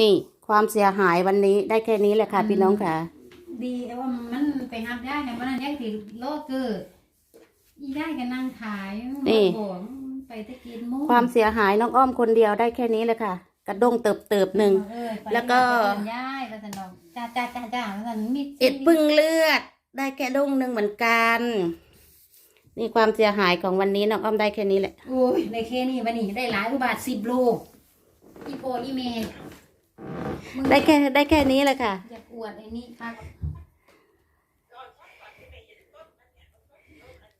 นี่ความเสียหายวันนี้ได้แค่นี้แหละค่ะ พี่น้องค่ะ ดีแต่ว่ามันไปหับได้แต่มันยังติโลกเกิดอีได้กันนั่งขายนี่บอกไปตะกินหมุ้งความเสียหายน้องอ้อมคนเดียวได้แค่นี้แหละค่ะ กระด้งเติบเติบๆหนึ่ง เออไปแล้วก็ไปเดินย่ายแล้วสนองจ้าจ้าจ้าจ้าแล้วสันมิดเอ็ดพึ่งเลือด ได้แค่ด้งหนึ่งเหมือนกัน นี่ความเสียหายของวันนี้น้องอ้อมได้แค่นี้แหละ โอ้ยในเคนี่วันนี้ได้หลายรูบาทสิบโลอีโปอีเมย์มึง ได้แค่ได้แค่นี้แหละค่ะ อย่าอวดไอ้นี่ครับ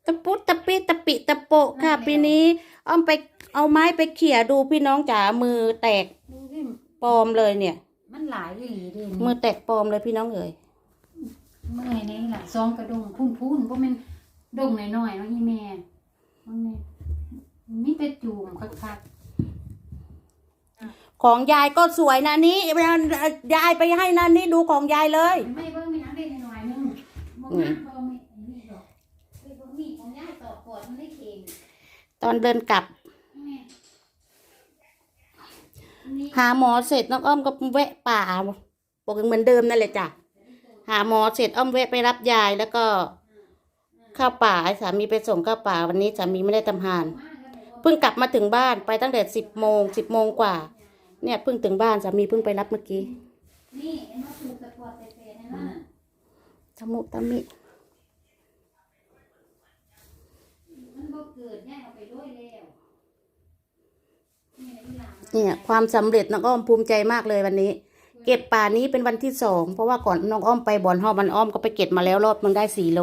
ตะปุตตะปิตะปิตะโปะค่ะ ปีนี้อ้อมไปเอาไม้ไปเขี่ยดูพี่น้องจ๋ามือแตกดูดิปลอมเลยเนี่ย มันหลายอีหลีเด่นมือแตกปลอมเลยพี่น้องเอ๋ยเมื่อยในล่ะซองกระดงพุ่นพุ่นเพราะมันดงหน่อยๆเนาะอีแม่มันเนี่ยมีแต่จูมคัก ของยายก็สวยนะนี้ยายไปให้นันนี่ดูของยายเลยๆไม่เบิ่งมีน้ำได้หน่อยๆนึงบ่อืมงามบ่มีอันนี้ดอกเอ้ยบ่มีของย่าต่อกอดมันได้เข่งตอนเดินกลับแม่นี่หาหมอเสร็จน้องอ้อมก็แวะป่าบอกเหมือนเดิมนั่นแหละจ้ะหาหมอเสร็จอ้อมแวะไปรับยายแล้วก็เข้าป่าให้สามีไปส่งเข้าป่าวันนี้สามีไม่ได้ทำงานเพิ่งกลับมาถึงบ้านไปตั้งแต่สิบโมงสิบโมงกว่า เนี่ยเพิ่งถึงบ้านสามีเพิ่งไปรับเมื่อกี้ นี่ไอ้มาถูกตะกอดเตะๆนั่นน่ะทะมุตะมิ มันบ่เกิดย่าเอาไปด้วยแล้วนี่ไอ้หลานเนี่ย ความสำเร็จน้องอ้อมภูมิใจมากเลยวันนี้ เก็บป่านี้เป็นวันที่สองเพราะว่าก่อนน้องอ้อมไปบ่อนห้อมันอ้อมก็ไปเก็บมาแล้วรอบมันได้สี่โล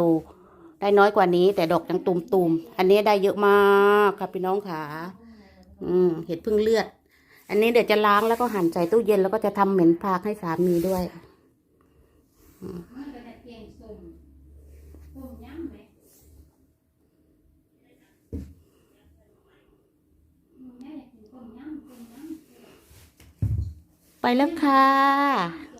ได้น้อยกว่านี้ แต่ดอกยังตุมๆอันนี้ได้เยอะมากค่ะพี่น้องขาอืมเห็ดพึ่งเลือด อันนี้เดี๋ยวจะล้างแล้วก็หั่นใส่ตู้เย็นแล้วก็จะทำเหม็นพากให้สามีด้วยไปแล้วค่ะ